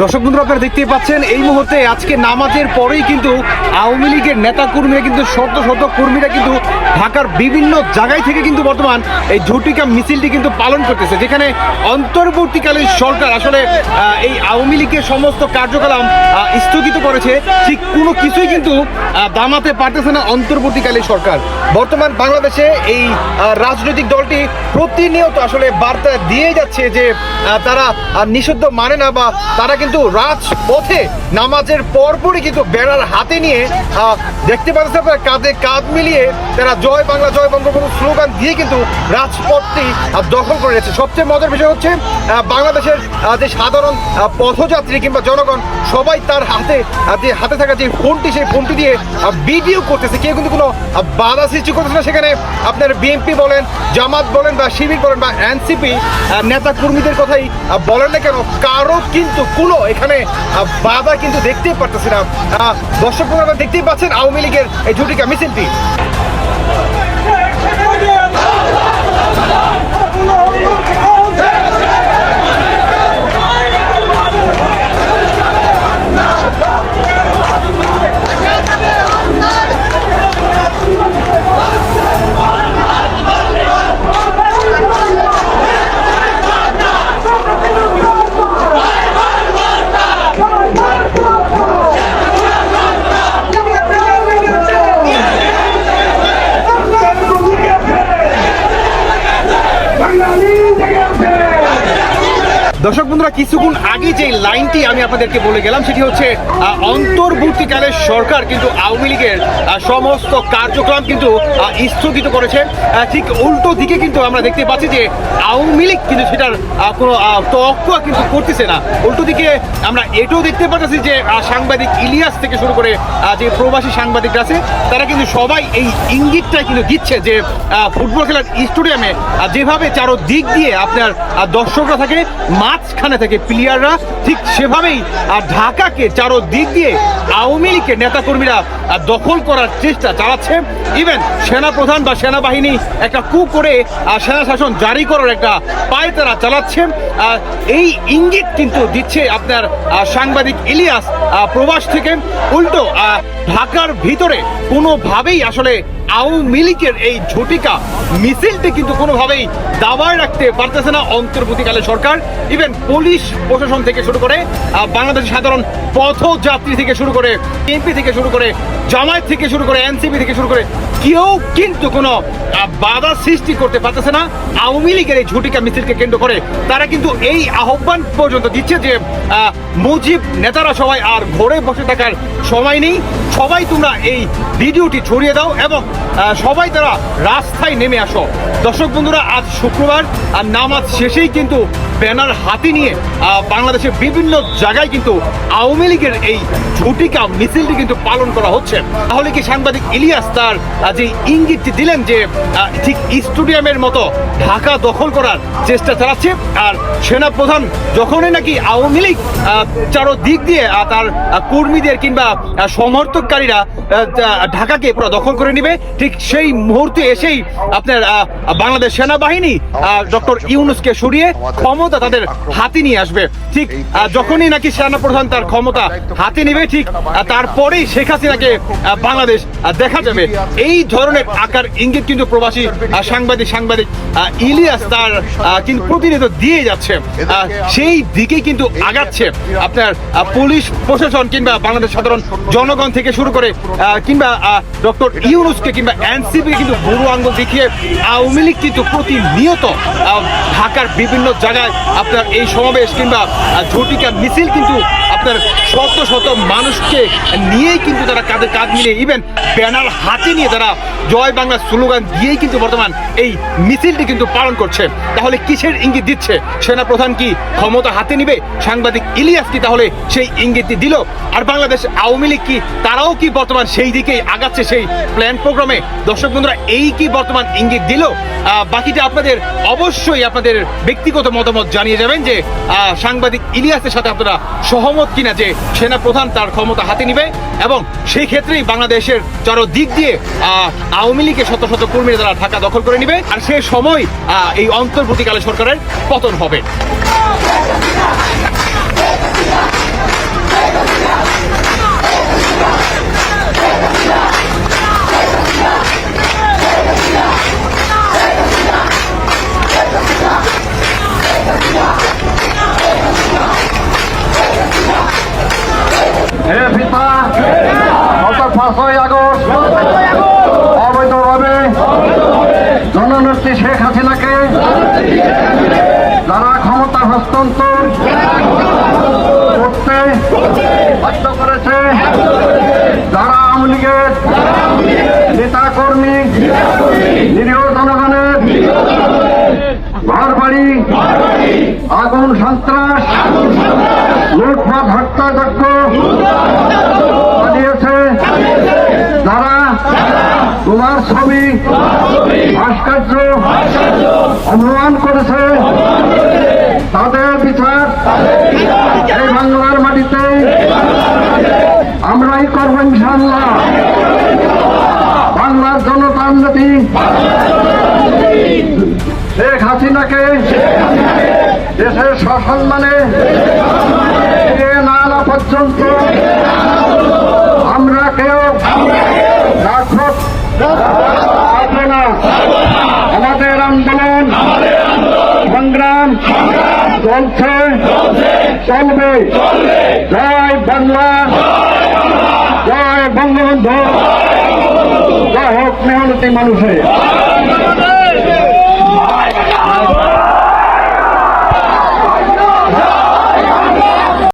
দর্শক বন্ধুরা, আপনারা দেখতেই পাচ্ছেন, এই মুহূর্তে আজকে নামাজের পরেই কিন্তু আওয়ামী লীগের নেতা কর্মীরা কিন্তু শত শত কর্মীরা কিন্তু ঢাকার বিভিন্ন জায়গায় থেকে কিন্তু বর্তমান এই ঝুটিকা মিছিলটি কিন্তু পালন করতেছে, যেখানে অন্তর্বর্তীকালীন সরকার আসলে এই আওয়ামী লীগের সমস্ত কার্যকলাপ স্থগিত করেছে। ঠিক কোনো কিছুই কিন্তু দামাতে পারতেছে না অন্তর্বর্তীকালীন সরকার। বর্তমান বাংলাদেশে এই রাজনৈতিক দলটি প্রতিনিয়ত আসলে বার্তা দিয়ে যাচ্ছে যে তারা নিষিদ্ধ মানে না বা তারা কিন্তু রাজপথে নামাজের পরপরই কিন্তু বেড়ার হাতে নিয়ে দেখতে আপনারা, কাঁধে কাঁধ মিলিয়ে তারা জয় বাংলা, জয় বঙ্গবন্ধু স্লোগান দিয়ে কিন্তু রাজপথটি দখল করে রেখেছে সবচেয়ে মজার বিষয় হচ্ছে বাংলাদেশের যে সাধারণ পথযাত্রী কিংবা জনগণ, সবাই তার হাতে যে হাতে থাকা যে ফোনটি, সেই ফোনটি দিয়ে ভিডিও করতেছে। কেউ কিন্তু কোনো বাধা সৃষ্টি করতেছে না। সেখানে আপনার বিএনপি বলেন, জামাত বলেন বা শিবির বলেন বা এনসিপি নেতা কর্মীদের কথাই বলেন না কেন, কারও কিন্তু কোনো এখানে বাধা কিন্তু দেখতেই পারতেছি না। দর্শক বন্ধুরা, দেখতেই পাচ্ছেন আওয়ামী লীগের এই ঝুটিকা মিছিলটি। দর্শক বন্ধুরা কিছুক্ষণ আগে যে লাইনটি আমি আপনাদেরকে বলে গেলাম সেটি হচ্ছে অন্তর্বর্তীকালে সরকার কিন্তু আওয়ামী লীগের সমস্ত কার্যক্রম কিন্তু স্থগিত করেছে। ঠিক উল্টো দিকে কিন্তু আমরা দেখতে পাচ্ছি যে আওয়ামী লীগ কিন্তু সেটার কোনো আহ, কিন্তু করতেছে না। উল্টো দিকে আমরা এটাও দেখতে পাচ্ছি যে সাংবাদিক ইলিয়াস থেকে শুরু করে যে প্রবাসী সাংবাদিকরা আছে তারা কিন্তু সবাই এই ইঙ্গিতটা কিন্তু দিচ্ছে যে ফুটবল খেলার স্টেডিয়ামে যেভাবে চারো দিক দিয়ে আপনার দর্শকরা থাকে মাঝখানে থেকে প্লেয়াররা ঠিক সেভাবেই আহ, ঢাকাকে চারো দিক দিয়ে আওয়ামী লীগের নেতাকর্মীরা দখল করার চেষ্টা চালাচ্ছে। ইভেন সেনাপ্রধান বা সেনাবাহিনী একটা কু করে সেনা শাসন জারি করার একটা পায় তারা চালাচ্ছে। এই ইঙ্গিত কিন্তু দিচ্ছে আপনার সাংবাদিক ইলিয়াস প্রবাস থেকে। উল্টো ঢাকার ভিতরে কোনোভাবেই আসলে আওয়ামী লীগের এই ঝটিকা মিছিলটি কিন্তু কোনোভাবেই দাবায় রাখতে পারতেছে না অন্তর্বর্তীকালে সরকার। ইভেন পুলিশ প্রশাসন থেকে শুরু করে বাংলাদেশের সাধারণ পথযাত্রী থেকে শুরু করে, এমপি থেকে শুরু করে, জামায়াত থেকে শুরু করে, এনসিপি থেকে শুরু করে, কেউ কিন্তু কোনো বাধা সৃষ্টি করতে পারতেছে না। আওয়ামী লীগের এই ঝটিকা মিছিলকে কেন্দ্র করে তারা কিন্তু এই আহ্বান পর্যন্ত দিচ্ছে যে মুজিব, নেতারা সবাই আর ঘরে বসে থাকার সময় নেই। সবাই তোমরা এই ভিডিওটি ছড়িয়ে দাও এবং সবাই তারা রাস্তায় নেমে আসো। দর্শক বন্ধুরা, আজ শুক্রবার আর নামাজ শেষেই কিন্তু ব্যানার হাতে নিয়ে বাংলাদেশের বিভিন্ন জায়গায় কিন্তু আওয়ামী লীগের এই ঝুটিকা মিছিলটি কিন্তু পালন করা হচ্ছে। তাহলে কি সাংবাদিক ইলিয়াস তার যে ইঙ্গিতটি দিলেন যে ঠিক স্টেডিয়ামের মতো ঢাকা দখল করার চেষ্টা চালাচ্ছে, আর সেনাপ্রধান যখনই নাকি আওয়ামী লীগ আহ, চারো দিক দিয়ে তার কর্মীদের কিংবা সমর্থককারীরা ঢাকাকে পুরো দখল করে নেবে। ঠিক সেই মুহূর্তে এসেই আপনার বাংলাদেশ সেনাবাহিনী ডক্টর ইউনুসকে সরিয়ে ক্ষমতা তাদের হাতে নিয়ে আসবে। ঠিক যখনই নাকি সেনাপ্রধান তার ক্ষমতা হাতে নেবে ঠিক তারপরেই শেখ হাসিনাকে বাংলাদেশ দেখা যাবে। এই ধরনের আকার ইঙ্গিত কিন্তু প্রবাসী সাংবাদিক সাংবাদিক ইলিয়াস তার কিন্তু প্রতিনিধিত্ব দিয়ে যাচ্ছে। সেই দিকে কিন্তু আগাচ্ছে আপনার পুলিশ প্রশাসন কিংবা বাংলাদেশ সাধারণ জনগণ থেকে শুরু করে কিংবা ডক্টর ইউনুসকে কিংবা এনসিপি কিন্তু বুড়ো আঙ্গুল দেখিয়ে আওয়ামী লীগ কিন্তু প্রতিনিয়ত ঢাকার বিভিন্ন জায়গায় আপনার এই সমাবেশ কিংবা ঝটিকা মিছিল কিন্তু আপনার শত শত মানুষকে নিয়েই কিন্তু তারা কাঁধে কাঁধ মিলিয়ে ইভেন ব্যানার হাতে নিয়ে তারা জয় বাংলা স্লোগান দিয়েই কিন্তু বর্তমান এই মিছিলটি কিন্তু পালন করছে। তাহলে কিসের ইঙ্গিত দিচ্ছে? সেনা প্রধান কি ক্ষমতা হাতে নিবে? সাংবাদিক ইলিয়াস কি তাহলে সেই ইঙ্গিতটি দিল? আর বাংলাদেশ আওয়ামী লীগ কি তারাও কি বর্তমান সেই দিকেই আগাচ্ছে সেই প্ল্যান প্রোগ্রামে দর্শক বন্ধুরা, এই কি বর্তমান ইঙ্গিত দিল? বাকিটা আপনাদের অবশ্যই আপনাদের ব্যক্তিগত মতামত জানিয়ে যাবেন যে সাংবাদিক ইলিয়াসের সাথে আপনারা সহমত কিনা যে সেনা প্রধান তার ক্ষমতা হাতে নিবে এবং সেই ক্ষেত্রেই বাংলাদেশের চরো দিক দিয়ে আওয়ামী লীগের শত শত কর্মীরা তারা ঢাকা দখল করে নিবে আর সে সময় এই অন্তর্বর্তীকালে সরকারের পতন হবে। জননেত্রী শেখ হাসিনাকে। যারা ক্ষমতা হস্তান্তর করতে বাধ্য করেছে, যারা আওয়ামী লীগের নেতা কর্মী, নিরীহ জনগণের ঘর বাড়ি আগুন সন্ত্রাস, লুটপাট, হত্যাযজ্ঞ চালিয়েছে। যারা তোমার ভাস্কর্য অপমান করেছে। তাদের বিচার এই বাংলার মাটিতে আমরাই করব ইনশাল্লাহ বাংলার জনতার যদি শেখ হাসিনাকে দেশের সসম্মানে না পর্যন্ত চলছে। চলবে। জয় বাংলা। জয় বঙ্গবন্ধু। জয় হোক মেহনতি মানুষের।